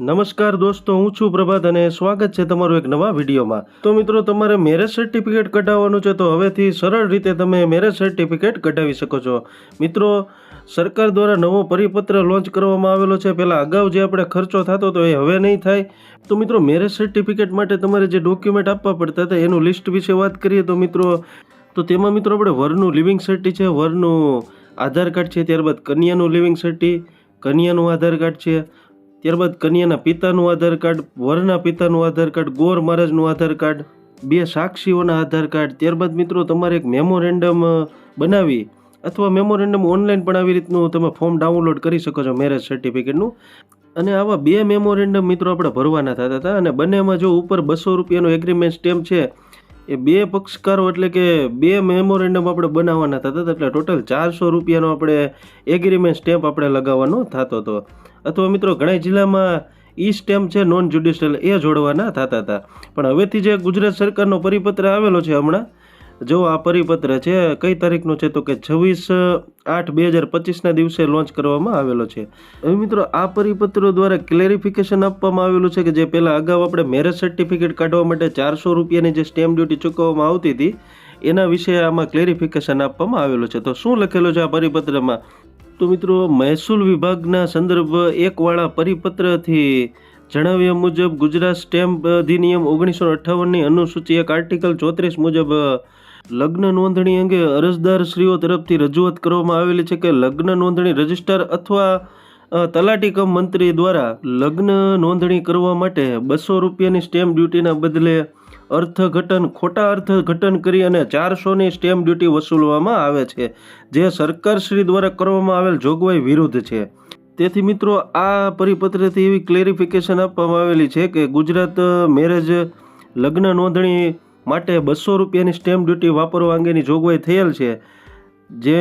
નમસ્કાર દોસ્તો, હું છું પ્રભાત અને સ્વાગત છે તમારું એક નવા વિડીયોમાં. તો મિત્રો, તમારે મેરેજ સર્ટિફિકેટ કઢાવવાનું છે તો હવેથી સરળ રીતે તમે મેરેજ સર્ટિફિકેટ કઢાવી શકો છો. મિત્રો, સરકાર દ્વારા નવો પરિપત્ર લોન્ચ કરવામાં આવેલો છે. પહેલાં અગાઉ જે આપણે ખર્ચો થતો હતો એ હવે નહીં થાય. તો મિત્રો, મેરેજ સર્ટિફિકેટ માટે તમારે જે ડોક્યુમેન્ટ આપવા પડતા હતા એનું લિસ્ટ વિશે વાત કરીએ તો મિત્રો, તો તેમાં મિત્રો આપણે વરનું લિવિંગ સર્ટી છે, વરનું આધાર કાર્ડ છે, ત્યારબાદ કન્યાનું લિવિંગ સર્ટી, કન્યાનું આધાર કાર્ડ છે ત્યારબાદ કન્યાના પિતાનું આધાર કાર્ડ, વરના પિતાનું આધાર કાર્ડ, ગોર મહારાજનું આધાર કાર્ડ, બે સાક્ષીઓના આધાર કાર્ડ. ત્યારબાદ મિત્રો તમારે એક મેમોરેન્ડમ બનાવી અથવા મેમોરેન્ડમ ઓનલાઈન પણ આવી રીતનું તમે ફોર્મ ડાઉનલોડ કરી શકો છો મેરેજ સર્ટિફિકેટનું. અને આવા બે મેમોરેન્ડમ મિત્રો આપણે ભરવાના થતા હતા અને બંનેમાં જો ઉપર બસો રૂપિયાનો એગ્રીમેન્ટ સ્ટેમ્પ છે એ બે પક્ષકારો એટલે કે બે મેમોરેન્ડમ આપણે બનાવવાના થતા હતા, એટલે ટોટલ ચારસો રૂપિયાનો આપણે એગ્રીમેન્ટ સ્ટેમ્પ આપણે લગાવવાનો થતો હતો. અથવા મિત્રો, ઘણા જિલ્લામાં ઈ સ્ટેમ્પ છે નોન જ્યુડિશિયલ એ જોડવાના થતા હતા. પણ હવેથી જે ગુજરાત સરકારનો પરિપત્ર આવેલો છે હમણાં જો આ પરિપત્ર છે, કઈ તારીખનો છે તો કે છવ્વીસ આઠ બે હજાર પચીસના દિવસે લોન્ચ કરવામાં આવેલો છે. હવે મિત્રો, આ પરિપત્રો દ્વારા ક્લેરિફિકેશન આપવામાં આવેલું છે કે જે પહેલાં અગાઉ આપણે મેરેજ સર્ટિફિકેટ કાઢવા માટે ચારસો રૂપિયાની જે સ્ટેમ્પ ડ્યુટી ચૂકવવામાં આવતી હતી, એના વિશે આમાં ક્લેરિફિકેશન આપવામાં આવેલું છે. તો શું લખેલું છે આ પરિપત્રમાં? તો મિત્રો, મહેસૂલ વિભાગના સંદર્ભ એકવાળા પરિપત્રથી જણાવ્યા મુજબ ગુજરાત સ્ટેમ્પ અધિનિયમ ઓગણીસો અઠ્ઠાવનની અનુસૂચિ એક આર્ટિકલ ચોત્રીસ મુજબ લગ્ન નોંધણી અંગે અરજદારશ્રીઓ તરફથી રજૂઆત કરવામાં આવેલી છે કે લગ્ન નોંધણી રજિસ્ટ્રાર અથવા તલાટી કમ મંત્રી દ્વારા લગ્ન નોંધણી કરવા માટે બસો રૂપિયાની સ્ટેમ્પ ડ્યુટીના બદલે અર્થઘટન, ખોટા અર્થઘટન કરી અને ચારસોની સ્ટેમ્પ ડ્યુટી વસૂલવામાં આવે છે, જે સરકારશ્રી દ્વારા કરવામાં આવેલ જોગવાઈ વિરુદ્ધ છે. તેથી મિત્રો, આ પરિપત્રથી એવી ક્લેરિફિકેશન આપવામાં આવેલી છે કે ગુજરાત મેરેજ લગ્ન નોંધણી માટે બસો રૂપિયાની સ્ટેમ્પ ડ્યુટી વાપરવા અંગેની જોગવાઈ થયેલ છે. જે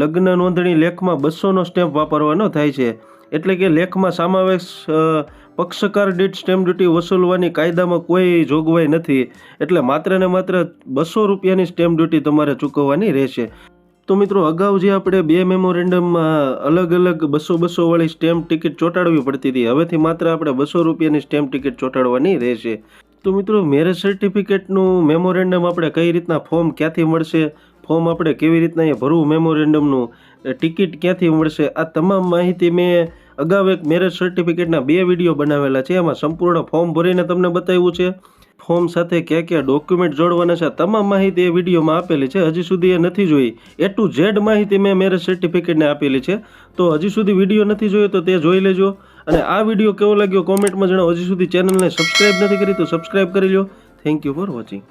લગ્ન નોંધણી લેખમાં બસોનો સ્ટેમ્પ વાપરવાનો થાય છે. એટલે કે લેખમાં સમાવેશ પક્ષકાર દીઠ સ્ટેમ્પ ડ્યુટી વસૂલવાની કાયદામાં કોઈ જોગવાઈ નથી. એટલે માત્ર ને માત્ર બસો રૂપિયાની સ્ટેમ્પ ડ્યુટી તમારે ચૂકવવાની રહેશે. તો મિત્રો અગાઉ જે આપણે બે મેમોરેન્ડમમાં અલગ અલગ બસો બસો વાળી સ્ટેમ્પ ટિકિટ ચોંટાડવી પડતી હતી, હવેથી માત્ર આપણે બસો રૂપિયાની સ્ટેમ્પ ટિકિટ ચોંટાડવાની રહેશે. તો મિત્રો મેરેજ સર્ટિફિકેટનું મેમોરેન્ડમ આપણે કઈ રીતના ફોર્મ ક્યાંથી મળશે ફોર્મ આપણે કેવી રીતના એ ભરવું મેમોરેન્ડમનું ટિકિટ ક્યાંથી મળશે, આ તમામ માહિતી મેં અગાઉ એક મેરેજ સર્ટિફિકેટના બે વીડિયો બનાવેલા છે. એમાં સંપૂર્ણ ફોર્મ ભરીને તમને બતાવ્યું છે. ફોર્મ સાથે કયા કયા ડોક્યુમેન્ટ જોડવાના છે. તમામ માહિતી એ વિડીયોમાં આપેલી છે. હજી સુધી એ નથી જોઈ. એ ટુ ઝેડ માહિતી મેં મેરેજ સર્ટિફિકેટને આપેલી છે. તો હજી સુધી વીડિયો નથી જોયો તો તે જોઈ લેજો. અને આ વીડિયો કેવો લાગ્યો કોમેન્ટમાં જણાવો. હજી સુધી ચેનલને સબસ્ક્રાઇબ નથી કરી તો સબસ્ક્રાઈબ કરી લો થેન્ક યુ ફોર વોચિંગ